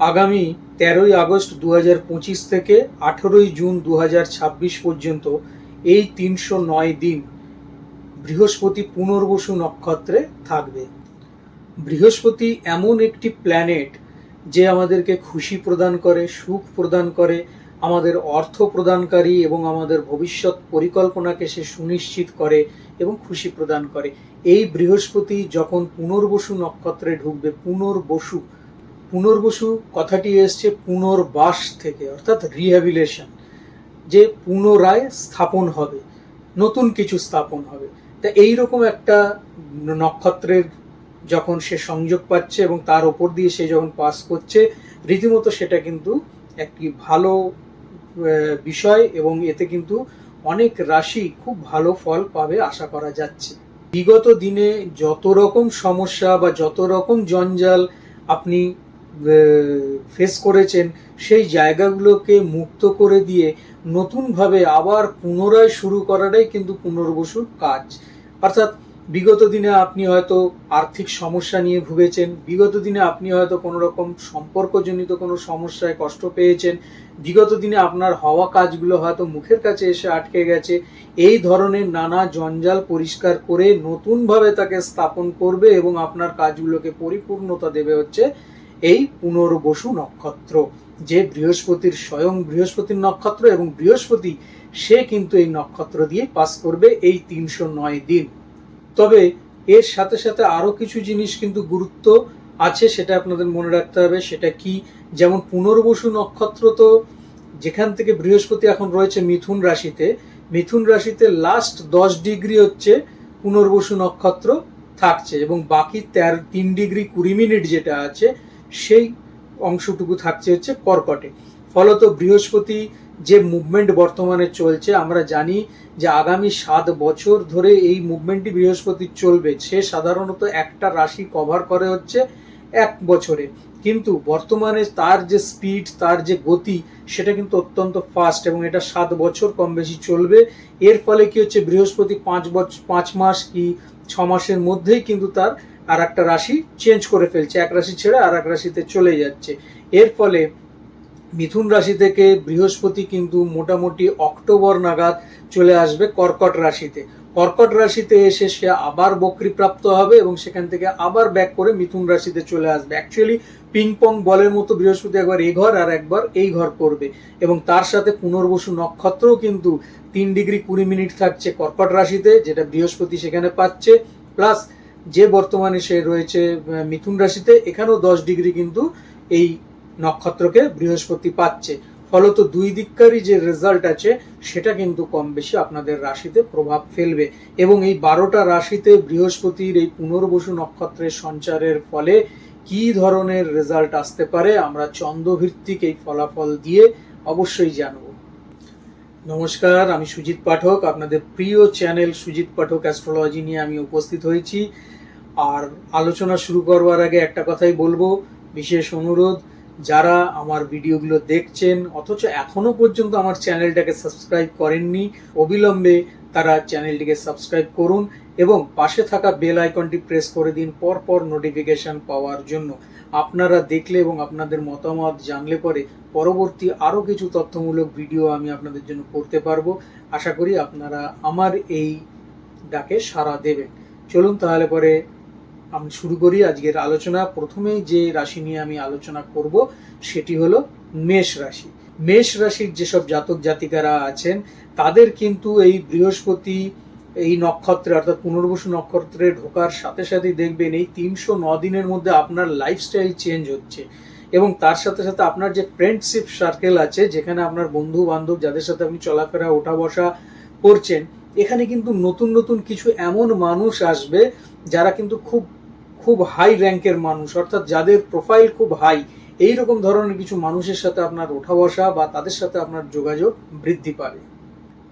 আগামী তেরোই আগস্ট দু পঁচিশ থেকে আঠেরোই জুন দু ছাব্বিশ পর্যন্ত এই তিনশো নয় দিন বৃহস্পতি পুনর্বসু নক্ষত্রে থাকবে। বৃহস্পতি এমন একটি প্ল্যানেট যে আমাদেরকে খুশি প্রদান করে, সুখ প্রদান করে, আমাদের অর্থ প্রদানকারী এবং আমাদের ভবিষ্যৎ পরিকল্পনাকে সে সুনিশ্চিত করে এবং খুশি প্রদান করে। এই বৃহস্পতি যখন পুনর্বসু নক্ষত্রে ঢুকবে, পুনর্বসু পুনর্বসু কথাটি এসছে পুনর্বাস থেকে, অর্থাৎ রিহ্যাবিলেশন যে পুনরায় স্থাপন হবে, নতুন কিছু স্থাপন হবে। তা এইরকম একটা নক্ষত্রের যখন সে সংযোগ পাচ্ছে এবং তার ওপর দিয়ে সে যখন পাস করছে, রীতিমতো সেটা কিন্তু একটি ভালো বিষয় এবং এতে কিন্তু অনেক রাশি খুব ভালো ফল পাবে আশা করা যাচ্ছে। বিগত দিনে যত রকম সমস্যা বা যত রকম জঞ্জাল আপনি ফেস করেছেন, সেই জায়গাগুলোকে মুক্ত করে দিয়ে নতুনভাবে আবার পুনরায় শুরু করাটাই কিন্তু পুনর্বসুর কাজ। অর্থাৎ বিগত দিনে আপনি হয়তো আর্থিক সমস্যা নিয়ে ভুগেছেন, বিগত দিনে আপনি হয়তো কোনো রকম সম্পর্কজনিত কোনো সমস্যায় কষ্ট পেয়েছেন, বিগত দিনে আপনার হওয়া কাজগুলো হয়তো মুখের কাছে এসে আটকে গেছে, এই ধরনের নানা জঞ্জাল পরিষ্কার করে নতুনভাবে তাকে স্থাপন করবে এবং আপনার কাজগুলোকে পরিপূর্ণতা দেবে হচ্ছে এই পুনর্বসু নক্ষত্র, যে বৃহস্পতির স্বয়ং বৃহস্পতির নক্ষত্র এবং বৃহস্পতি, সে কিন্তু এই নক্ষত্র দিয়ে পাস করবে এই তিনশো নয় দিন। তবে এর সাথে সাথে আরও কিছু জিনিস কিন্তু গুরুত্ব আছে, সেটা আপনাদের মনে রাখতে হবে, সেটা কি? যেমন পুনর্বসু নক্ষত্র তো যেখান থেকে বৃহস্পতি এখন রয়েছে মিথুন রাশিতে মিথুন রাশিতে লাস্ট দশ ডিগ্রি হচ্ছে পুনর্বসু নক্ষত্র থাকছে এবং বাকি তেরো তিন ডিগ্রি কুড়ি মিনিট যেটা আছে সেই অংশটুকু থাকছে হচ্ছে কর্কটে। ফলত বৃহস্পতি যে মুভমেন্ট বর্তমানে চলছে, আমরা জানি যে আগামী সাত বছর ধরে এই মুভমেন্টটি বৃহস্পতি চলবে। সে সাধারণত একটা রাশি কভার করে হচ্ছে এক বছরে। কিন্তু বর্তমানে তার যে স্পিড তার যে গতি, সেটা কিন্তু অত্যন্ত ফাস্ট এবং এটা সাত বছর কম বেশি চলবে। এর ফলে কি হচ্ছে, বৃহস্পতি পাঁচ বছর পাঁচ মাস কি ছ মাসের মধ্যেই কিন্তু তার আর একটা রাশি চেঞ্জ করে ফেলছে। এক রাশি ছেড়ে আর এক রাশিতে চলে যাচ্ছে। এর ফলে মিথুন রাশি থেকে বৃহস্পতি কিন্তু মোটামুটি অক্টোবর নাগাদ চলে আসবে কর্কট রাশিতে। কর্কট রাশিতে এসে সে আবার বক্রিপ্রাপ্ত হবে এবং সেখান থেকে আবার ব্যাক করে মিথুন রাশিতে চলে আসবে। অ্যাকচুয়ালি পিং পং বলের মতো বৃহস্পতি একবার এই ঘর আর একবার এই ঘর করবে। এবং তার সাথে পুনর্বসু নক্ষত্রও কিন্তু তিন ডিগ্রি কুড়ি মিনিট থাকছে কর্কট রাশিতে, যেটা বৃহস্পতি সেখানে পাচ্ছে। প্লাস যে বর্তমানে সে রয়েছে মিথুন রাশিতে, এখানেও দশ ডিগ্রি কিন্তু এই নক্ষত্রকে বৃহস্পতি পাচ্ছে। ফলত দুই দিককারই যে রেজাল্ট আছে, সেটা কিন্তু কম বেশি আপনাদের রাশিতে প্রভাব ফেলবে। এবং এই বারোটা রাশিতে বৃহস্পতির এই পুনর্বসু নক্ষত্রের সঞ্চারের ফলে কি ধরনের রেজাল্ট আসতে পারে, আমরা চন্দ্রভিত্তিক এই ফলাফল দিয়ে অবশ্যই জানব। নমস্কার, আমি সুজিত পাঠক। আপনাদের প্রিয় চ্যানেল সুজিত পাঠক অ্যাস্ট্রোলজি নিয়ে আমি উপস্থিত হয়েছি। আর আলোচনা শুরু করবার আগে একটা কথাই বলব, বিশেষ অনুরোধ, যারা আমার ভিডিওগুলো দেখছেন, অথচ এখনও পর্যন্ত আমার চ্যানেলটাকে সাবস্ক্রাইব করেননি, অবিলম্বে তারা চ্যানেলটিকে সাবস্ক্রাইব করুন এবং পাশে থাকা বেল আইকনটি প্রেস করে দিন পর পর নোটিফিকেশন পাওয়ার জন্য। আপনারা দেখলে এবং আপনাদের মতামত জানলে পরে পরবর্তী আরও কিছু তথ্যমূলক ভিডিও আমি আপনাদের জন্য করতে পারব। আশা করি আপনারা আমার এই ডাকে সাড়া দেবেন। চলুন তাহলে পরে আমি শুরু করি আজকের আলোচনা। প্রথমেই যে রাশি নিয়ে আমি আলোচনা করব, সেটি হলো মেষ রাশি। মেষ রাশির যেসব জাতক জাতিকারা আছেন, তাদের কিন্তু এই বৃহস্পতি, এই নক্ষত্রে, অর্থাৎ পুনর্বসু নক্ষত্রে ঢোকার সাথে সাথেই দেখবেন এই তিনশো ন দিনের মধ্যে আপনার লাইফস্টাইল চেঞ্জ হচ্ছে। এবং তার সাথে সাথে আপনার যে ফ্রেন্ডশিপ সার্কেল আছে, যেখানে আপনার বন্ধু বান্ধব যাদের সাথে আপনি চলাফেরা ওঠা বসা করছেন, এখানে কিন্তু নতুন নতুন কিছু এমন মানুষ আসবে, যারা কিন্তু খুব খুব হাই র্যাঙ্কের মানুষ, অর্থাৎ যাদের প্রোফাইল খুব হাই এই রকম ধরনের কিছু মানুষের সাথে আপনার ওঠা বসা বা তাদের সাথে আপনার যোগাযোগ বৃদ্ধি পাবে।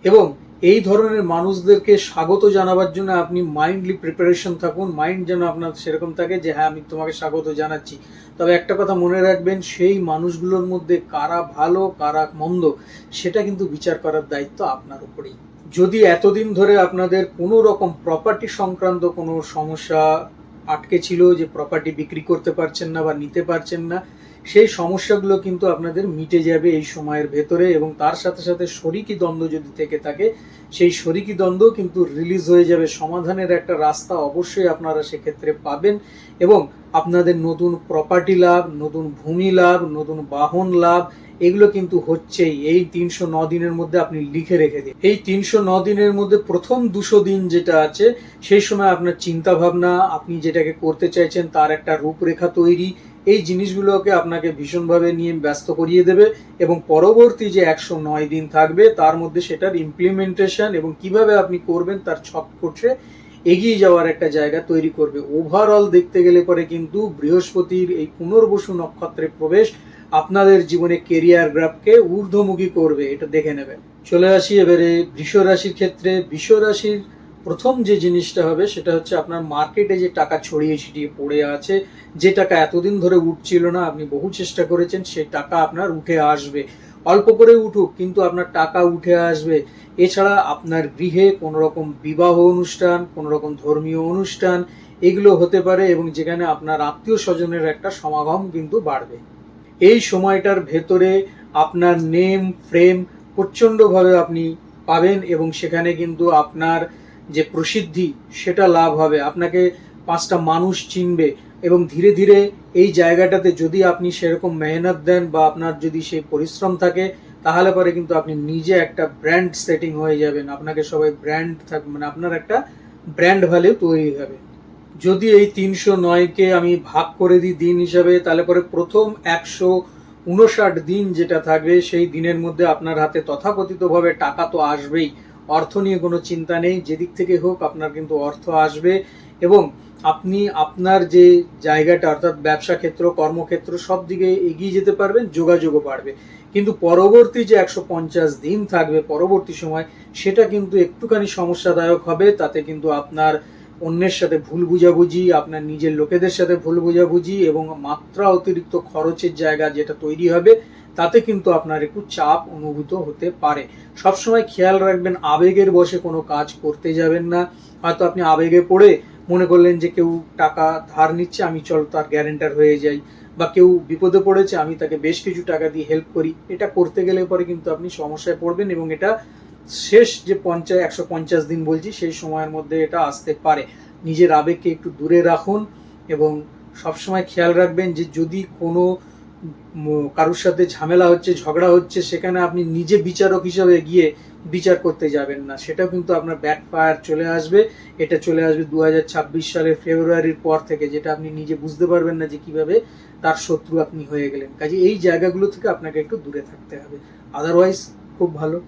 এবং এই ধরনের মানুষদেরকে স্বাগত জানাবার জন্য আপনি মাইন্ডলি প্রিপারেশন থাকুন মাইন্ড যেন আপনার সেরকম থাকে যে হ্যাঁ আমি তোমাকে স্বাগত জানাচ্ছি। তবে একটা কথা মনে রাখবেন, সেই মানুষগুলোর মধ্যে কারা ভালো, কারা মন্দ, সেটা কিন্তু বিচার করার দায়িত্ব আপনার উপরেই। যদি এতদিন ধরে আপনাদের কোনো রকম প্রপার্টি সংক্রান্ত কোনো সমস্যা আটকে ছিল যে প্রপার্টি বিক্রি করতে পারছেন না বা নিতে পারছেন না, সেই সমস্যাগুলো কিন্তু আপনাদের মিটে যাবে এই সময়ের ভেতরে এবং তার সাথে সাথে শরিকি দ্বন্দ্ব যদি থেকে থাকে, সেই শরিকি দ্বন্দ্ব কিন্তু রিলিজ হয়ে যাবে। সমাধানের একটা রাস্তা অবশ্যই আপনারা সেক্ষেত্রে পাবেন। এবং আপনাদের নতুন প্রপার্টি লাভ, নতুন ভূমি লাভ, নতুন বাহন লাভ, এগুলো কিন্তু হচ্ছেই। এই তিনশো ন দিনের মধ্যে আপনি লিখে রেখে দিন। এই তিনশো ন দিনের মধ্যে প্রথম দুশো দিন যেটা আছে, সেই সময় আপনার চিন্তা ভাবনা আপনি যেটাকে করতে চাইছেন তার একটা রূপরেখা তৈরি। এই জিনিসগুলোকে আপনাকে ভীষণভাবে নিয়ে ব্যস্ত করিয়ে দেবে এবং পরবর্তী যে একশো নয় দিন থাকবে, তার মধ্যে সেটার ইমপ্লিমেন্টেশন এবং কীভাবে আপনি করবেন তার ছক করছে এগিয়ে যাওয়ার একটা জায়গা তৈরি করবে। ওভারঅল দেখতে গেলে পরে কিন্তু বৃহস্পতির এই পুনর্বসু নক্ষত্রে প্রবেশ আপনাদের জীবনে কেরিয়ার গ্রাফকে ঊর্ধ্বমুখী করবে, এটা দেখে নেবেন। চলে আসি এবারে বৃষ রাশির ক্ষেত্রে। বৃষ রাশির প্রথম যে জিনিসটা হবে সেটা হচ্ছে আপনার মার্কেটে যে টাকা ছড়িয়ে ছিটিয়ে পড়ে আছে, যে টাকা এতদিন ধরে উঠছিল না, আপনি বহু চেষ্টা করেছেন সেই টাকা আপনার উঠে আসবে। অল্প করে উঠুক, কিন্তু আপনার টাকা উঠে আসবে। এছাড়া আপনার গৃহে কোনো রকম বিবাহ অনুষ্ঠান কোনো রকম ধর্মীয় অনুষ্ঠান, এগুলো হতে পারে এবং যেখানে আপনার আত্মীয় স্বজনের একটা সমাগম কিন্তু বাড়বে। এই সময়টার ভেতরে আপনার নেম, ফ্রেম প্রচণ্ডভাবে আপনি পাবেন এবং সেখানে কিন্তু আপনার যে প্রসিদ্ধি, সেটা লাভ হবে। আপনাকে পাঁচটা মানুষ চিনবে। এবং ধীরে ধীরে এই জায়গাটাতে যদি আপনি সেরকম মেহনত দেন বা আপনার যদি সেই পরিশ্রম থাকে, তাহলে পরে কিন্তু আপনি নিজে একটা ব্র্যান্ড সেটিং হয়ে যাবেন। আপনাকে সবাই ব্র্যান্ড থাক মানে আপনার একটা ব্র্যান্ড ভ্যালু তৈরি হবে। যদি এই তিনশো নয়কে আমি ভাগ করে দিই দিন হিসাবে, তাহলে পরে প্রথম একশো উনষাট দিন যেটা থাকবে, সেই দিনের মধ্যে আপনার হাতে তথাকথিতভাবে টাকা তো আসবেই। অর্থ নিয়ে কোনো চিন্তা নেই। যেদিক থেকে হোক আপনার কিন্তু অর্থ আসবে। এবং আপনি আপনার যে জায়গাটা, অর্থাৎ ব্যবসা ক্ষেত্র, কর্মক্ষেত্র, সব দিকে এগিয়ে যেতে পারবেন, যোগাযোগও বাড়বে। কিন্তু পরবর্তী যে একশো পঞ্চাশ দিন থাকবে পরবর্তী সময়, সেটা কিন্তু একটুখানি সমস্যাদায়ক হবে। তাতে কিন্তু আপনার অন্যের সাথে ভুল বুঝাবুঝি, আপনার নিজের লোকেদের সাথে ভুল বুঝাবুঝি এবং মাত্রা অতিরিক্ত খরচের জায়গা যেটা তৈরি হবে, তাতে কিন্তু আপনার একটু চাপ অনুভূত হতে পারে। সবসময় খেয়াল রাখবেন, আবেগের বসে কোনো কাজ করতে যাবেন না। হয়তো আপনি আবেগে পড়ে মনে করলেন যে কেউ টাকা ধার নিচ্ছে, আমি চল তার গ্যারেন্টার হয়ে যাই। বা কেউ বিপদে পড়েছে, আমি তাকে বেশ কিছু টাকা দিয়ে হেল্প করি। এটা করতে গেলে পরে কিন্তু আপনি সমস্যায় পড়বেন এবং এটা শেষ যে পঞ্চাশ একশো পঞ্চাশ দিন বলছি, সেই সময়ের মধ্যে এটা আসতে পারে। নিজের আবেগকে একটু দূরে রাখুন এবং সবসময় খেয়াল রাখবেন যে যদি কোনো কারোর সাথে ঝামেলা হচ্ছে, ঝগড়া হচ্ছে, সেখানে আপনি নিজে বিচারক হিসাবে গিয়ে বিচার করতে যাবেন না। সেটা কিন্তু আপনার ব্যাক ফায়ার চলে আসবে। এটা চলে আসবে দু হাজার ছাব্বিশ সালের ফেব্রুয়ারির পর থেকে, যেটা আপনি নিজে বুঝতে পারবেন না যে কীভাবে তার শত্রু আপনি হয়ে গেলেন। কাজে এই জায়গাগুলো থেকে আপনাকে একটু দূরে থাকতে হবে। আদারওয়াইজ খুব ভালো।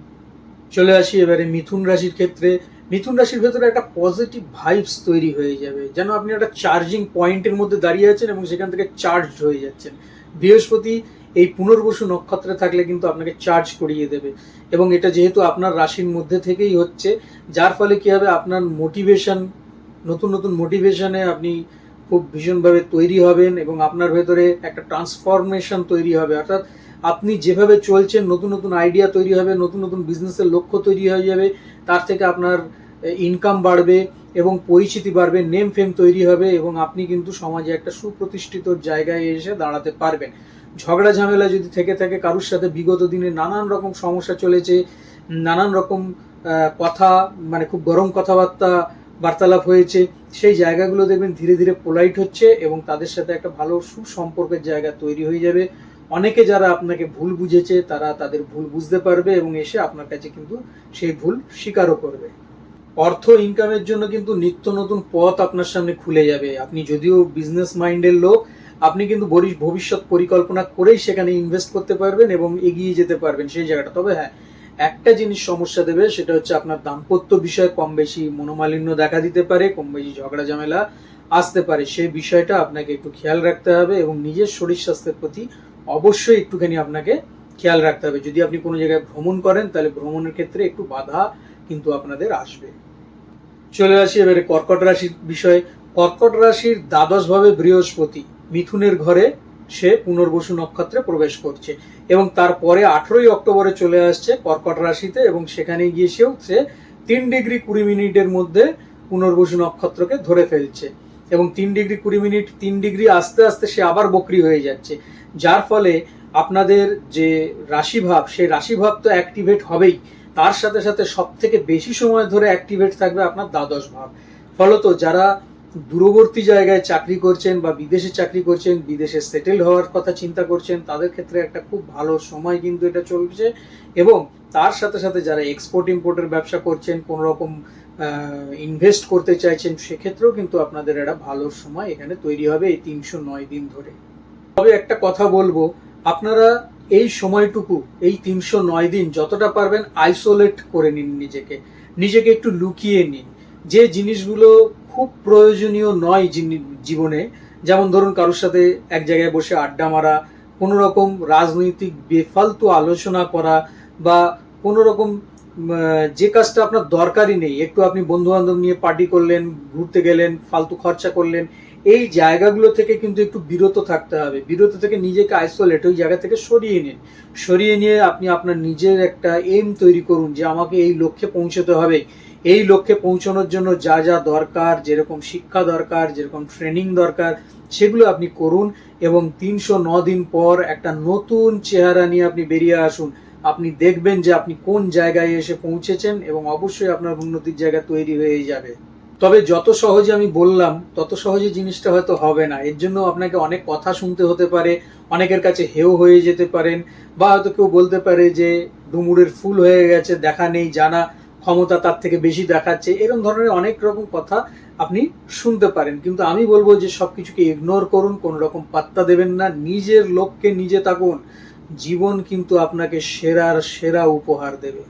চলে আসি এবারে মিথুন রাশির ক্ষেত্রে। মিথুন রাশির ভেতরে একটা পজিটিভ ভাইবস তৈরি হয়ে যাবে। যেন আপনি একটা চার্জিং পয়েন্টের মধ্যে দাঁড়িয়ে আছেন এবং সেখান থেকে চার্জ হয়ে যাচ্ছেন। বৃহস্পতি এই পুনর্বসু নক্ষত্রে থাকলে কিন্তু আপনাকে চার্জ করিয়ে দেবে। এবং এটা যেহেতু আপনার রাশির মধ্যে থেকেই হচ্ছে, যার ফলে কি হবে? আপনার মোটিভেশন নতুন নতুন মোটিভেশনে আপনি খুব ভীষণভাবে তৈরি হবেন এবং আপনার ভেতরে একটা ট্রান্সফরমেশন তৈরি হবে। অর্থাৎ আপনি যেভাবে চলছেন, নতুন নতুন আইডিয়া তৈরি হবে, নতুন নতুন বিজনেসের লক্ষ্য তৈরি হয়ে যাবে, তার থেকে আপনার ইনকাম বাড়বে এবং পরিচিতি বাড়বে নেম ফেম তৈরি হবে এবং আপনি কিন্তু সমাজে একটা সুপ্রতিষ্ঠিত জায়গায় এসে দাঁড়াতে পারবেন। ঝগড়া ঝামেলা যদি থেকে থাকে, কারুর সাথে বিগত দিনে নানান রকম সমস্যা চলেছে, নানান রকম কথা মানে খুব গরম কথাবার্তা, বার্তালাপ হয়েছে, সেই জায়গাগুলো দেখবেন ধীরে ধীরে পোলাইট হচ্ছে এবং তাদের সাথে একটা ভালো সুসম্পর্কের জায়গা তৈরি হয়ে যাবে। অনেকে যারা আপনাকে ভুল বুঝেছে, তারা তাদের ভুল বুঝতে পারবে এবং এসে আপনার কাছে কিন্তু সেই ভুল স্বীকারও করবে। অর্থ ইনকামের জন্য কিন্তু নিত্য নতুন পথ আপনার সামনে খুলে যাবে। আপনি যদিও বিজনেস মাইন্ডের লোক আপনি কিন্তু ভবিষ্যৎ পরিকল্পনা করেই সেখানে ইনভেস্ট করতে পারবেন এবং এগিয়ে যেতে পারবেন সেই জায়গাটা। তবে হ্যাঁ একটা জিনিস সমস্যা দেবে, সেটা হচ্ছে আপনার দাম্পত্য বিষয়ে কম বেশি মনোমালিন্য দেখা দিতে পারে, কম বেশি ঝগড়া ঝামেলা আসতে পারে। সেই বিষয়টা আপনাকে একটু খেয়াল রাখতে হবে এবং নিজের শরীর স্বাস্থ্যের প্রতি অবশ্যই একটুখানি আপনাকে খেয়াল রাখতে হবে। যদি আপনি কোনো জায়গায় ভ্রমণ করেন, তাহলে ভ্রমণের ক্ষেত্রে একটু বাধা কিন্তু আপনাদের আসবে। চলে আসি এবারে কর্কট রাশির বিষয়ে। কর্কট রাশির দ্বাদশ ভাবে বৃহস্পতি। মিথুনের ঘরে সে পুনর্বসু নক্ষত্রে প্রবেশ করছে এবং তারপরে আঠেরোই অক্টোবরে চলে আসছে কর্কট রাশিতে এবং সেখানে গিয়ে সেও সে তিন ডিগ্রি কুড়ি মিনিটের মধ্যে পুনর্বসু নক্ষত্রকে ধরে ফেলছে এবং তিন ডিগ্রি কুড়ি মিনিট, তিন ডিগ্রি আস্তে আস্তে সে আবার বকরি হয়ে যাচ্ছে। যার ফলে আপনাদের যে রাশিভাব, সেই রাশিভাব তো অ্যাক্টিভেট হবেই। তার সাথে সাথে সব থেকে বেশি সময় ধরে অ্যাক্টিভেট থাকবে আপনার দ্বাদশ ভাব। ফলত যারা দূরবর্তী জায়গায় চাকরি করছেন বা বিদেশে চাকরি করছেন, বিদেশে সেটেল হওয়ার কথা চিন্তা করছেন, তাদের ক্ষেত্রে একটা খুব ভালো সময় কিন্তু এটা চলছে এবং তার সাথে সাথে যারা এক্সপোর্ট ইম্পোর্টের ব্যবসা করছেন, কোনো রকম ইনভেস্ট করতে চাইছেন, সেক্ষেত্রেও কিন্তু আপনাদের একটা ভালো সময় এখানে তৈরি হবে এই তিনশো নয় দিন ধরে। তবে একটা কথা বলব, আপনারা এই সময়টুকু, এই তিনশো নয় দিন যতটা পারবেন আইসোলেট করে নিন নিজেকে। নিজেকে একটু লুকিয়ে নিন। যে জিনিসগুলো খুব প্রয়োজনীয় নয় জীবনে, যেমন ধরুন কারোর সাথে এক জায়গায় বসে আড্ডা মারা, কোনো রকম রাজনৈতিক বেফালতু আলোচনা করা বা কোনো রকম যে কাজটা আপনার দরকারই নেই, একটু আপনি বন্ধু বান্ধব নিয়ে পার্টি করলেন, ঘুরতে গেলেন, ফালতু খরচা করলেন, এই জায়গাগুলো থেকে কিন্তু একটু বিরত থাকতে হবে। বিরত থেকে নিজেকে আইসোলেট ওই জায়গা থেকে সরিয়ে নিন। সরিয়ে নিয়ে আপনি আপনার নিজের একটা এম তৈরি করুন যে আমাকে এই লক্ষ্যে পৌঁছতে হবে। এই লক্ষ্যে পৌঁছানোর জন্য যা যা দরকার, যেরকম শিক্ষা দরকার, যেরকম ট্রেনিং দরকার, সেগুলো আপনি করুন এবং তিনশো ন দিন পর একটা নতুন চেহারা নিয়ে আপনি বেরিয়ে আসুন। আপনি দেখবেন যে আপনি কোন জায়গায় এসে পৌঁছেছেন এবং অবশ্যই আপনার উন্নতির জায়গা তৈরি হয়ে যাবে। তবে যত সহজে আমি বললাম, তত সহজে জিনিসটা হয়তো হবে না। এর জন্য আপনাকে অনেক কথা শুনতে হতে পারে, অনেকের কাছে হেও হয়ে যেতে পারেন, বা হয়তো কেউ বলতে পারে যে, ডুমুরের ফুল হয়ে গেছে, দেখা নেই, জানা ক্ষমতা তার থেকে বেশি দেখাচ্ছে এরকম ধরনের অনেক রকম কথা আপনি শুনতে পারেন। কিন্তু আমি বলব যে সবকিছুকে ইগনোর করুন, কোনো রকম পাত্তা দেবেন না। নিজের লোককে নিজে থাকুন, জীবন কিন্তু আপনাকে সেরার সেরা উপহার দেবে।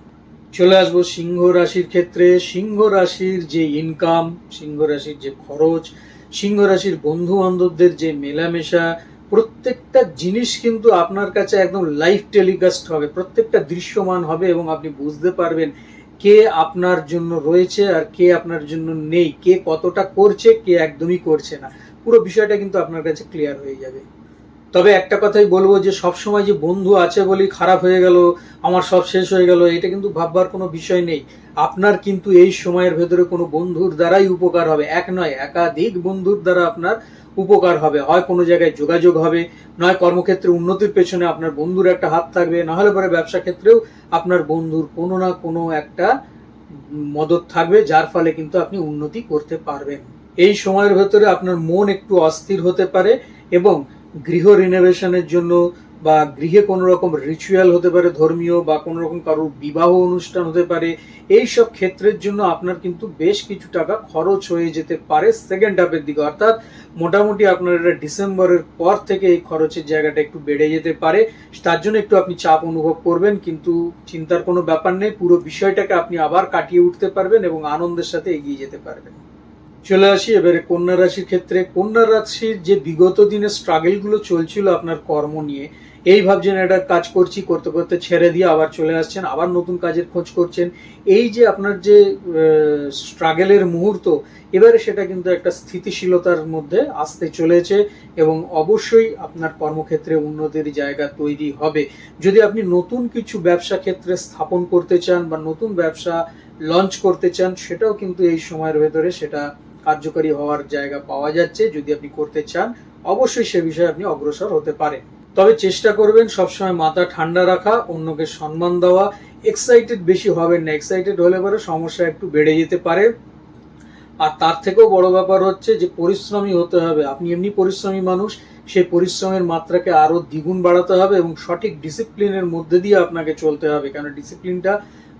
চলে আসব সিংহ রাশির ক্ষেত্রে। সিংহ রাশির যে ইনকাম সিংহ রাশির যে খরচ, সিংহ রাশির বন্ধু বান্ধবদের যে মেলামেশা, প্রত্যেকটা জিনিস কিন্তু আপনার কাছে একদম লাইভ টেলিকাস্ট হবে, প্রত্যেকটা দৃশ্যমান হবে এবং আপনি বুঝতে পারবেন কে আপনার জন্য রয়েছে আর কে আপনার জন্য নেই, কে কতটা করছে, কে একদমই করছে না। পুরো বিষয়টা কিন্তু আপনার কাছে ক্লিয়ার হয়ে যাবে। তবে একটা কথাই বলব যে সব সময় যে বন্ধু আছে বলেই খারাপ হয়ে গেল, আমার সব শেষ হয়ে গেল, এটা কিন্তু ভাববার কোনো বিষয় নেই। আপনার কিন্তু এই সময়ের ভেতরে কোনো বন্ধুর দ্বারাই উপকার হবে। এক নয়, একাধিক বন্ধুর দ্বারা আপনার উপকার হবে। হয় কোনো জায়গায় যোগাযোগ হবে, নয় কর্মক্ষেত্রে উন্নতির পেছনে আপনার বন্ধুর একটা হাত থাকবে নাহলে পরে ব্যবসা ক্ষেত্রেও আপনার বন্ধুর কোনো না কোনো একটা মদত থাকবে, যার ফলে কিন্তু আপনি উন্নতি করতে পারবেন। এই সময়ের ভেতরে আপনার মন একটু অস্থির হতে পারে এবং গৃহ রিনোভেশনের জন্য বা গৃহে কোনো রকম রিচুয়াল হতে পারে, ধর্মীয় বা কোনো রকম কারোর বিবাহ অনুষ্ঠান হতে পারে এই সব ক্ষেত্রের জন্য আপনার কিন্তু বেশ কিছু টাকা খরচ হয়ে যেতে পারে সেকেন্ড হাফের দিকে। অর্থাৎ মোটামুটি আপনার এটা ডিসেম্বরের পর থেকে এই খরচের জায়গাটা একটু বেড়ে যেতে পারে। তার জন্য একটু আপনি চাপ অনুভব করবেন, কিন্তু চিন্তার কোনো ব্যাপার নেই। পুরো বিষয়টাকে আপনি আবার কাটিয়ে উঠতে পারবেন এবং আনন্দের সাথে এগিয়ে যেতে পারবেন। চলে আসি, এবারে কন্যা রাশির ক্ষেত্রে। কন্যা রাশির যে বিগত দিনের স্ট্রাগলগুলো চলছিল আপনার কর্ম নিয়ে, এই ভাবছেন একটা কাজ করছি, করতে করতে ছেড়ে দিয়ে আবার চলে আসছেন, আবার নতুন কাজের খোঁজ করছেন। এই যে আপনার যে স্ট্রাগলের মুহূর্ত, এবারে সেটা কিন্তু একটা স্থিতিশীলতার মধ্যে আসতে চলেছে এবং অবশ্যই আপনার কর্মক্ষেত্রে উন্নতির জায়গা তৈরি হবে। যদি আপনি নতুন কিছু ব্যবসা ক্ষেত্রে স্থাপন করতে চান বা নতুন ব্যবসা লঞ্চ করতে চান, সেটাও কিন্তু এই সময়ের ভেতরে সেটা কার্যকরী হওয়ার জায়গা পাওয়া যাচ্ছে, যদি আপনি করতে চান, অবশ্যই সে বিষয়ে আপনি অগ্রসর হতে পারেন। তবে চেষ্টা করবেন সবসময় মাথা ঠান্ডা রাখা, অন্যকে সম্মান দেওয়া। এক্সাইটেড বেশি হবেন না। এক্সাইটেড হলে পরে সমস্যা একটু বেড়ে যেতে পারে। আর তার থেকেও বড় ব্যাপার হচ্ছে যে, পরিশ্রমী হতে হবে। আপনি এমনি পরিশ্রমী মানুষ, সেই পরিশ্রমের মাত্রাকে আরও দ্বিগুণ বাড়াতে হবে এবং সঠিক ডিসিপ্লিনের মধ্যে দিয়ে আপনাকে চলতে হবে। কারণ ডিসিপ্লিনটা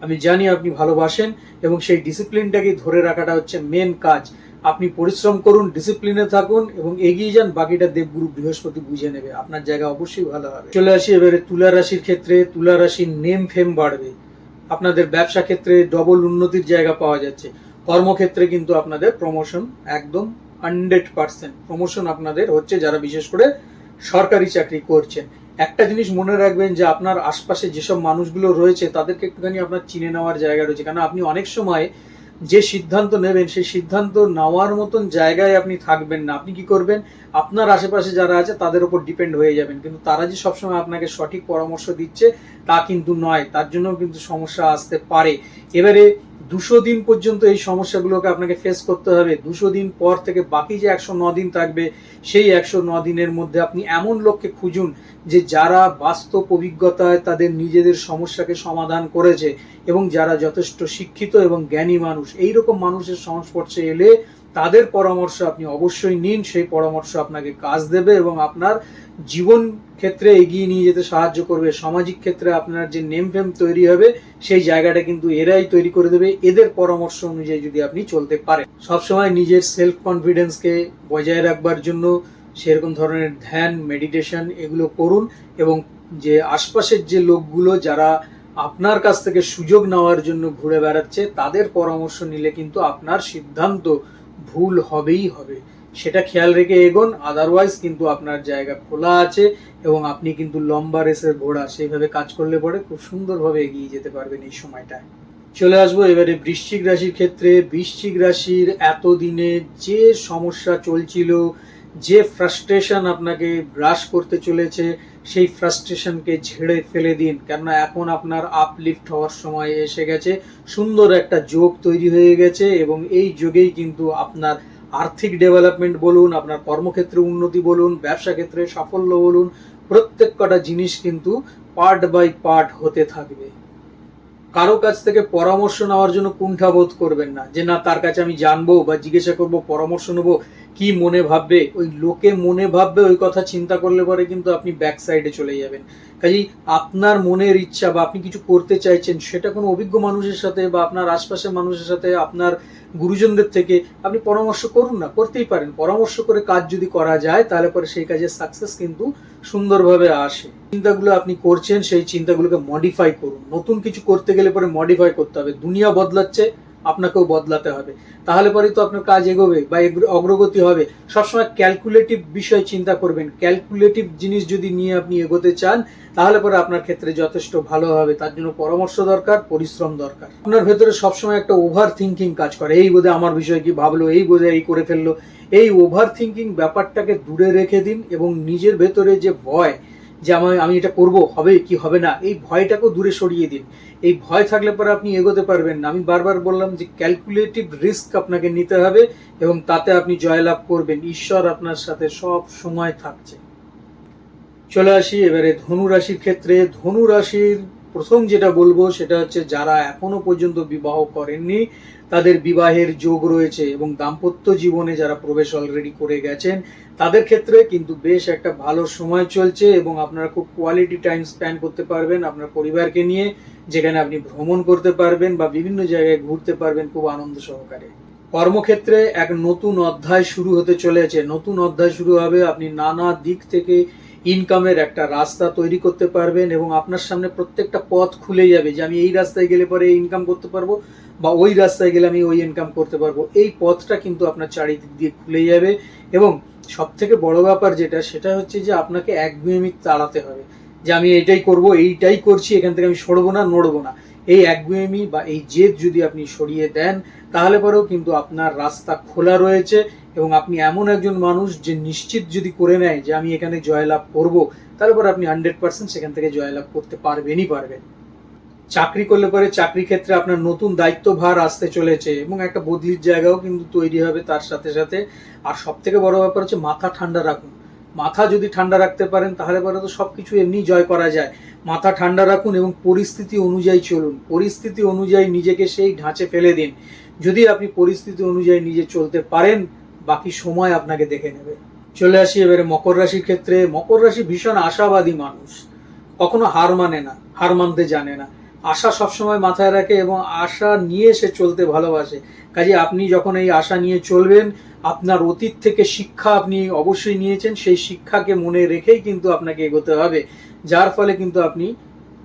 আমি জানি আপনি ভালোবাসেন এবং সেই ডিসিপ্লিনটাকে ধরে রাখাটা হচ্ছে মেন কাজ। আপনি পরিশ্রম করুন ডিসিপ্লিনে থাকুন এবং এগিয়ে যান, বাকিটা দেবগুরু বৃহস্পতি বুঝে নেবে। আপনার জায়গা অবশ্যই ভালো হবে। চলে আসি এবারে তুলা রাশির ক্ষেত্রে, তুলা রাশির নেম ফেম বাড়বে। আপনাদের ব্যবসা ক্ষেত্রে ডবল উন্নতির জায়গা পাওয়া যাচ্ছে। কর্মক্ষেত্রে কিন্তু আপনাদের প্রমোশন একদম হান্ড্রেড পার্সেন্ট প্রমোশন আপনাদের হচ্ছে যারা বিশেষ করে সরকারি চাকরি করছেন। একটা জিনিস মনে রাখবেন যে আপনার আশপাশে যেসব মানুষগুলো রয়েছে, তাদেরকে একটুখানি আপনার চিনে নেওয়ার জায়গা রয়েছে। কারণ আপনি অনেক সময় যে সিদ্ধান্ত নেবেন, সেই সিদ্ধান্ত নেওয়ার মতন জায়গায় আপনি থাকবেন না। আপনি কি করবেন? আপনার আশেপাশে যারা আছে, তাদের উপর ডিপেন্ড হয়ে যাবেন। কিন্তু তারা যে সবসময় আপনাকে সঠিক পরামর্শ দিচ্ছে, তা কিন্তু নয়। তার জন্য কিন্তু সমস্যা আসতে পারে। এবারে দুশো দিন পর্যন্ত এই সমস্যাগুলোকে আপনাকে ফেস করতে হবে। দুশো দিন পর থেকে বাকি যে একশো ন দিন থাকবে, সেই একশো ন দিনের মধ্যে আপনি এমন লোককে খুঁজুন যে যারা বাস্তব অভিজ্ঞতায় তাদের নিজেদের সমস্যাকে সমাধান করেছে এবং যারা যথেষ্ট শিক্ষিত এবং জ্ঞানী মানুষ। এই রকম মানুষের সংস্পর্শে এলে তাদের পরামর্শ আপনি অবশ্যই নিন, সেই পরামর্শ আপনাকে কাজ দেবে এবং আপনার জীবন ক্ষেত্রে এগিয়ে নিয়ে যেতে সাহায্য করবে, সামাজিক ক্ষেত্রে আপনার যে নেম ফেম তৈরি হবে, সেই জায়গাটা কিন্তু এরাই তৈরি করে দেবে। এদের পরামর্শ অনুযায়ী যদি আপনি চলতে পারেন, সবসময় নিজের সেলফ কনফিডেন্সকে বজায় রাখবার জন্য সেরকম ধরনের ধ্যান মেডিটেশন এগুলো করুন এবং যে আশপাশের যে লোকগুলো যারা আপনার কাছ থেকে সুযোগ নেওয়ার জন্য ঘুরে বেড়াচ্ছে, তাদের পরামর্শ নিলে কিন্তু আপনার সিদ্ধান্ত ভুল হবেই হবে। সেটা খেয়াল রেখে এগোন আদারওয়াইজ কিন্তু আপনার জায়গা খোলা আছে এবং আপনি কিন্তু লম্বা রেসের ঘোড়া, সেইভাবে কাজ করলে পরে খুব সুন্দরভাবে এগিয়ে যেতে পারবেন এই সময়টায়। চলে আসব এবারে বৃশ্চিক রাশির ক্ষেত্রে। বৃশ্চিক রাশির এতদিনে যে সমস্যা চলছিল, যে ফ্রাস্ট্রেশন আপনাকে গ্রাস করতে চলেছে সেই ফ্রাস্ট্রেশনকে ঝেড়ে ফেলে দিন। কেননা এখন আপনার আপলিফট হওয়ার সময় এসে গেছে। সুন্দর একটা যোগ তৈরি হয়ে গেছে এবং এই যোগেই কিন্তু আপনার আর্থিক ডেভেলপমেন্ট বলুন, আপনার কর্মক্ষেত্রে উন্নতি বলুন, ব্যবসা ক্ষেত্রে সাফল্য বলুন, প্রত্যেক কটা জিনিস কিন্তু পার্ট বাই পার্ট হতে থাকবে। কারও কাছ থেকে পরামর্শ নেওয়ার জন্য কুণ্ঠাবোধ করবেন না। যে না, তার কাছে আমি জানব বা জিজ্ঞাসা করব, পরামর্শ নেব। কি মনে ভাববে, ওই লোকে মনে ভাববে, ওই কথা চিন্তা করলে পরে কিন্তু আপনি ব্যাক সাইডে চলে যাবেন। কাজেই আপনার মনের ইচ্ছা বা আপনি কিছু করতে চাইছেন, সেটা কোনো অভিজ্ঞ মানুষের সাথে বা আপনার আশপাশের মানুষের সাথে, আপনার গুরুজনদের থেকে আপনি পরামর্শ করুন না, করতেই পারেন। পরামর্শ করে কাজ যদি করা যায়, তাহলে পরে সেই কাজের সাকসেস কিন্তু সুন্দরভাবে আসে। চিন্তাগুলো আপনি করছেন, সেই চিন্তাগুলোকে মডিফাই করুন। নতুন কিছু করতে গেলে পরে মডিফাই করতে হবে। দুনিয়া বদলাচ্ছে আপনাকেও বদলাতে হবে। তাহলে পরে তো আপনার কাজ এগোবে বা অগ্রগতি হবে। সবসময় ক্যালকুলেটিভ বিষয় চিন্তা করবেন। ক্যালকুলেটিভ জিনিস যদি নিয়ে আপনি এগোতে চান, তাহলে পরে আপনার ক্ষেত্রে যথেষ্ট ভালো হবে। তার জন্য পরামর্শ দরকার, পরিশ্রম দরকার। আপনার ভেতরে সবসময় একটা ওভার থিঙ্কিং কাজ করে। এই বোধে আমার বিষয় কি ভাবলো, এই বোধে এই করে ফেলল। এই ওভার থিঙ্কিং ব্যাপারটাকে দূরে রেখে দিন এবং নিজের ভেতরে যে ভয় যে আমি আমি এটা করব, হবে কি হবে না, এই ভয়টাকেও দূরে সরিয়ে দিন। এই ভয় থাকলে পরে আপনি এগোতে পারবেন না। আমি বারবার বললাম যে ক্যালকুলেটিভ রিস্ক আপনাকে নিতে হবে এবং তাতে আপনি জয়লাভ করবেন। ঈশ্বর আপনার সাথে সব সময় থাকছে। চলে আসি এবারে ধনু রাশির ক্ষেত্রে। ধনু রাশির প্রথম যেটা বলব সেটা হচ্ছে যারা এখনও পর্যন্ত বিবাহ করেননি তাদের বিবাহের যোগ রয়েছে এবং দাম্পত্য জীবনে যারা প্রবেশ অলরেডি করে গেছেন, তাদের ক্ষেত্রে কিন্তু বেশ একটা ভালো সময় চলছে এবং আপনারা খুব কোয়ালিটি টাইম স্পেন্ড করতে পারবেন আপনার পরিবারকে নিয়ে, যেখানে আপনি ভ্রমণ করতে পারবেন বা বিভিন্ন জায়গায় ঘুরতে পারবেন খুব আনন্দ সহকারে। কর্মক্ষেত্রে এক নতুন অধ্যায় শুরু হতে চলেছে। নতুন অধ্যায় শুরু হবে, আপনি নানা দিক থেকে ইনকামের একটা রাস্তা তৈরি করতে পারবেন এবং আপনার সামনে প্রত্যেকটা পথ খুলে যাবে যে আমি এই রাস্তায় গেলে পরে ইনকাম করতে পারব। বা ওই রাস্তায় গেলে আমি ওই ইনকাম করতে পারব। এই পথটা কিন্তু আপনার চারিদিক দিয়ে খুলে যাবে এবং সব থেকে বড় ব্যাপার যেটা, সেটা হচ্ছে যে আপনাকে এক একগুয়েমি তাড়াতে হবে যে আমি এইটাই করব, এইটাই করছি, এখান থেকে আমি সরবো না, নড়বো না। এই একগুয়েমি বা এই জেদ যদি আপনি সরিয়ে দেন, তাহলে পরেও কিন্তু আপনার রাস্তা খোলা রয়েছে এবং আপনি এমন একজন মানুষ যে নিশ্চিত যদি করে নেয় যে আমি এখানে জয়লাভ করব, তাহলে পরে আপনি হান্ড্রেড পার্সেন্ট সেখান থেকে জয়লাভ করতে পারবেনই পারবেন। চাকরি করলে পরে চাকরি ক্ষেত্রে আপনার নতুন দায়িত্বভার আসতে চলেছে এবং একটা বদলির জায়গাও কিন্তু তৈরি হবে তার সাথে সাথে। আর সব থেকে বড় ব্যাপার হচ্ছে মাথা ঠান্ডা রাখুন। মাথা যদি ঠান্ডা রাখতে পারেন তাহলে পরে তো সব কিছু এমনি জয় করা যায়। মাথা ঠান্ডা রাখুন এবং পরিস্থিতি অনুযায়ী চলুন। পরিস্থিতি অনুযায়ী নিজেকে সেই ঢাঁচে ফেলে দিন। যদি আপনি পরিস্থিতি অনুযায়ী নিজে চলতে পারেন, বাকি সময় আপনাকে দেখে নেবে। চলে আসি এবারে মকর রাশির ক্ষেত্রে। মকর রাশি ভীষণ আশাবাদী মানুষ। কখনো হার মানে না, হার মানতে জানে না। আশা সবসময় মাথায় রাখে এবং আশা নিয়ে সে চলতে ভালোবাসে। কাজে আপনি যখন এই আশা নিয়ে চলবেন, আপনার অতীত থেকে শিক্ষা আপনি অবশ্যই নিয়েছেন, সেই শিক্ষাকে মনে রেখেই কিন্তু আপনাকে এগোতে হবে। যার ফলে কিন্তু আপনি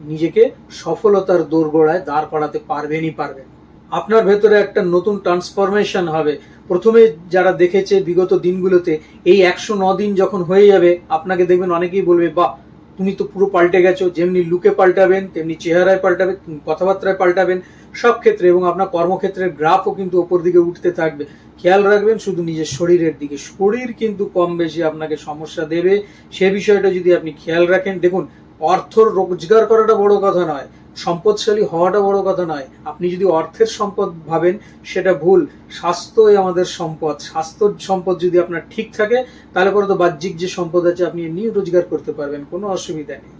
নিজেকে সফলতার দোরগোড়ায় দাঁড় করাতে পারবেনই পারবেন। আপনার ভেতরে একটা নতুন ট্রান্সফরমেশন হবে। প্রথমে যারা দেখেছে বিগত দিনগুলোতে, এই একশো দিন যখন হয়ে যাবে, আপনাকে দেখবেন অনেকেই বলবে, বাহ তুমি তো পুরো পাল্টে গেছো, যেমনি লুকে পাল্টাবেন, তেমনি চেহারায় পাল্টাবেন কথাবার্তায় পাল্টাবেন, সব ক্ষেত্রে এবং আপনার কর্মক্ষেত্রের গ্রাফও কিন্তু ওপর দিকে উঠতে থাকবে। খেয়াল রাখবেন শুধু নিজের শরীরের দিকে। শরীর কিন্তু কম বেশি আপনাকে সমস্যা দেবে। সে বিষয়টা যদি আপনি খেয়াল রাখেন, দেখুন, অর্থ রোজগার করাটা বড় কথা নয়। সম্পদশালী হওয়াটা বড় কথা নয়। আপনি যদি অর্থের সম্পদ ভাবেন, সেটা ভুল। স্বাস্থ্যই আমাদের সম্পদ। স্বাস্থ্য সম্পদ যদি আপনার ঠিক থাকে, তাহলে পরে তো বাহ্যিক যে সম্পদ আছে, আপনি এমনি রোজগার করতে পারবেন। কোনো অসুবিধা নেই।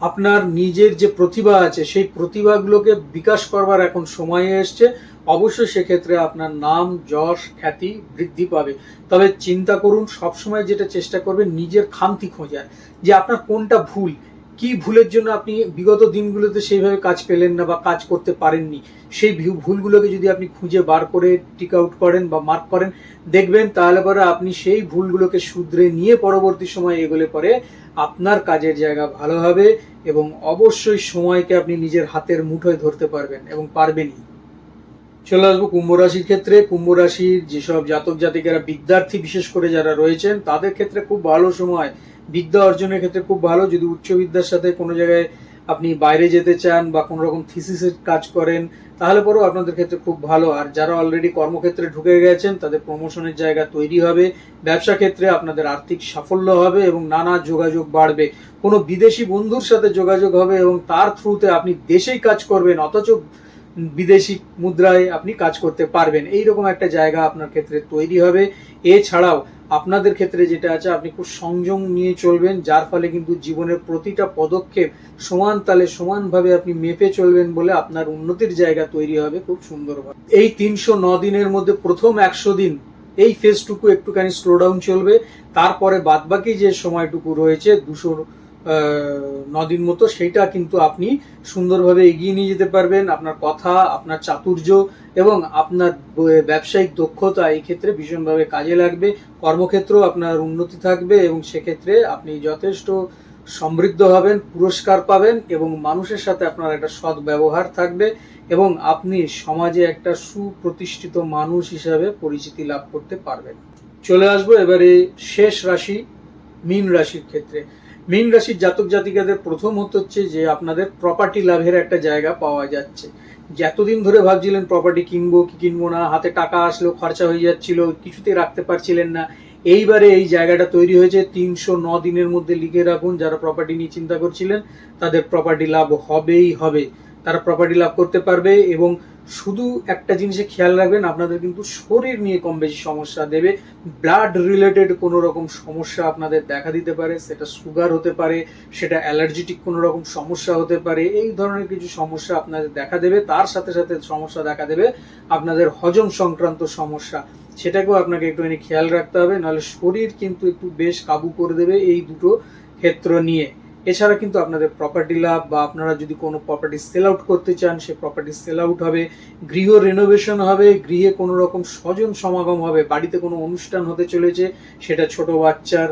আপনার নিজের যে প্রতিভা আছে, সেই প্রতিভাগুলোকে বিকাশ করবার এখন সময় এসছে। অবশ্যই সেক্ষেত্রে আপনার নাম, যশ, খ্যাতি বৃদ্ধি পাবে। তবে চিন্তা করুন, সবসময় যেটা চেষ্টা করবেন, নিজের খামতি খোঁজার। যে আপনার কোনটা ভুল কি ভুলের জন্য আপনি বিগত দিনগুলোতে সেইভাবে কাজ পেলেন না বা কাজ করতে পারেননি? সেই ভুলগুলোকে যদি আপনি খুঁজে বার করে টিক আউট করেন বা মার্ক করেন, দেখবেন তাহলে পরে আপনি সেই ভুলগুলোকে শুধরে নিয়ে পরবর্তী সময় এগোলে পরে আপনার কাজের জায়গা ভালো হবে এবং অবশ্যই সময়কে আপনি নিজের হাতের মুঠোয় ধরতে পারবেন এবং পারবেনই। চলে আসব কুম্ভ রাশির ক্ষেত্রে। কুম্ভ রাশির যেসব জাতক জাতিকেরা বিদ্যার্থী বিশেষ করে যারা রয়েছেন, তাদের ক্ষেত্রে খুব ভালো সময়। বিদ্যা অর্জনের ক্ষেত্রে খুব ভালো। যদি উচ্চ বিদ্যার সাথে কোনো জায়গায় আপনি বাইরে যেতে চান বা কোনো রকম থিসিসের কাজ করেন, তাহলে পরেও আপনাদের ক্ষেত্রে খুব ভালো। আর যারা অলরেডি কর্মক্ষেত্রে ঢুকে গেছেন, তাদের প্রমোশনের জায়গা তৈরি হবে। ব্যবসা ক্ষেত্রে আপনাদের আর্থিক সাফল্য হবে এবং নানা যোগাযোগ বাড়বে। কোনো বিদেশি বন্ধুর সাথে যোগাযোগ হবে এবং তার থ্রুতে আপনি দেশেই কাজ করবেন, অথচ বিদেশি মুদ্রায় আপনি কাজ করতে পারবেন। এইরকম একটা জায়গা আপনার ক্ষেত্রে তৈরি হবে। এছাড়াও আপনাদের ক্ষেত্রে যেটা আছে, আপনি খুব সংযম নিয়ে চলবেন, যার ফলে কিন্তু জীবনের প্রতিটা পদক্ষেপ সমান তালে সমানভাবে আপনি মেপে চলবেন বলে আপনার উন্নতির জায়গা তৈরি হবে খুব সুন্দরভাবে। এই তিনশো ন দিনের মধ্যে প্রথম একশো দিন, এই ফেজটুকু একটুখানি স্লো ডাউন চলবে, তারপরে বাদবাকি যে সময়টুকু রয়েছে, দুশো নদিন মতো, সেইটা কিন্তু আপনি সুন্দরভাবে এগিয়ে নিয়ে যেতে পারবেন। আপনার কথা, আপনার চাতুর্য এবং আপনার ব্যবসায়িক দক্ষতা এই ক্ষেত্রে ভীষণভাবে কাজে লাগবে। কর্মক্ষেত্রেও আপনার উন্নতি থাকবে এবং সেক্ষেত্রে আপনি যথেষ্ট সমৃদ্ধ হবেন, পুরস্কার পাবেন এবং মানুষের সাথে আপনার একটা সৎ ব্যবহার থাকবে এবং আপনি সমাজে একটা সুপ্রতিষ্ঠিত মানুষ হিসাবে পরিচিতি লাভ করতে পারবেন। চলে আসব এবারে শেষ রাশি, মীন রাশির ক্ষেত্রে। মীন রাশির জাতক জাতিকাদের প্রথম হচ্ছে যে আপনাদের প্রপার্টি লাভের একটা জায়গা পাওয়া যাচ্ছে। এতদিন ধরে ভাবছিলেন প্রপার্টি কিনবো, কি কিনবো না, হাতে টাকা আসলেও খরচা হয়ে যাচ্ছিল, কিছুতে রাখতে পারছিলেন না, এইবারে এই জায়গাটা তৈরি হয়েছে, তিনশো ন দিনের মধ্যে লিখে রাখুন, যারা প্রপার্টি নিয়ে চিন্তা করছিলেন, তাদের প্রপার্টি লাভ হবেই হবে। তারা প্রপার্টি লাভ করতে পারবে এবং শুধু একটা জিনিসে খেয়াল রাখবেন, আপনাদের কিন্তু শরীর নিয়ে কম বেশি সমস্যা দেবে। ব্লাড রিলেটেড কোনো রকম সমস্যা আপনাদের দেখা দিতে পারে, সেটা সুগার হতে পারে, সেটা অ্যালার্জিটিক কোনো রকম সমস্যা হতে পারে, এই ধরনের কিছু সমস্যা আপনাদের দেখা দেবে। তার সাথে সাথে সমস্যা দেখা দেবে, আপনাদের হজম সংক্রান্ত সমস্যা, সেটাকেও আপনাকে একটুখানি খেয়াল রাখতে হবে। নাহলে শরীর কিন্তু একটু বেশ কাবু করে দেবে এই দুটো ক্ষেত্র নিয়ে। এছাড়া কিন্তু আপনাদের প্রপার্টি লাভ বা আপনারা যদি কোনো প্রপার্টি সেল আউট করতে চান সে প্রপার্টি সেল আউট হবে, গৃহ রেনোভেশন হবে, গৃহে কোনো রকম স্বজন সমাগম হবে, বাড়িতে কোনো অনুষ্ঠান হতে চলেছে, সেটা ছোট বাচ্চার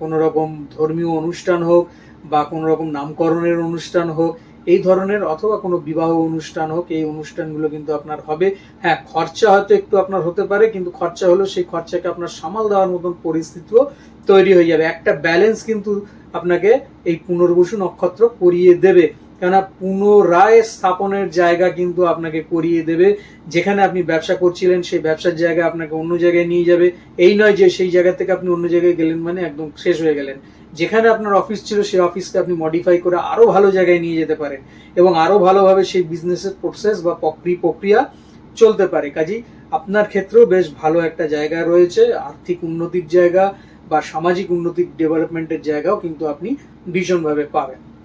কোনো রকম ধর্মীয় অনুষ্ঠান হোক বা কোনো রকম নামকরণের অনুষ্ঠান হোক এই ধরনের অথবা কোনো বিবাহ অনুষ্ঠান হোক, এই অনুষ্ঠানগুলো কিন্তু আপনার হবে। হ্যাঁ খরচা হয়তো একটু আপনার হতে পারে, কিন্তু খরচা হলেও সেই খরচাকে আপনার সামাল দেওয়ার মতন পরিস্থিতিও তৈরি হয়ে যাবে। একটা ব্যালেন্স কিন্তু আপনাকে এই পুনর্বসু নক্ষত্র করিয়ে দেবে। কেননা পুনরায় স্থাপনের জায়গা কিন্তু আপনাকে করিয়ে দেবে। যেখানে আপনি ব্যবসা করছিলেন, সেই ব্যবসার জায়গা আপনাকে অন্য জায়গায় নিয়ে যাবে। এই নয় যে সেই জায়গা থেকে আপনি অন্য জায়গায় গেলেন মানে একদম শেষ হয়ে গেলেন। যেখানে আপনার অফিস ছিল, সেই অফিসকে আপনি মডিফাই করে আরও ভালো জায়গায় নিয়ে যেতে পারেন এবং আরও ভালোভাবে সেই বিজনেসের প্রসেস বা প্রক্রি- প্রক্রিয়া চলতে পারে। কাজেই আপনার ক্ষেত্রেও বেশ ভালো একটা জায়গা রয়েছে। আর্থিক উন্নতির জায়গা বা সামাজিক উন্নতির ডেভেলপমেন্টের জায়গাও কিন্তু আপনি ভীষণভাবে পাবেন।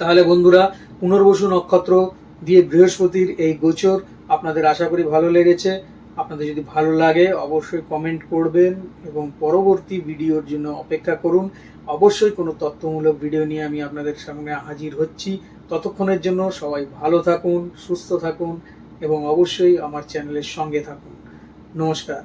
তাহলে বন্ধুরা, পুনর্বসু নক্ষত্র দিয়ে বৃহস্পতির এই গোচর আপনাদের আশা করি ভালো লেগেছে। আপনাদের যদি ভালো লাগে, অবশ্যই কমেন্ট করবেন এবং পরবর্তী ভিডিওর জন্য অপেক্ষা করুন। অবশ্যই কোনো তথ্যমূলক ভিডিও নিয়ে আমি আপনাদের সামনে হাজির হচ্ছি। ততক্ষণের জন্য সবাই ভালো থাকুন, সুস্থ থাকুন এবং অবশ্যই আমার চ্যানেলের সঙ্গে থাকুন। নমস্কার।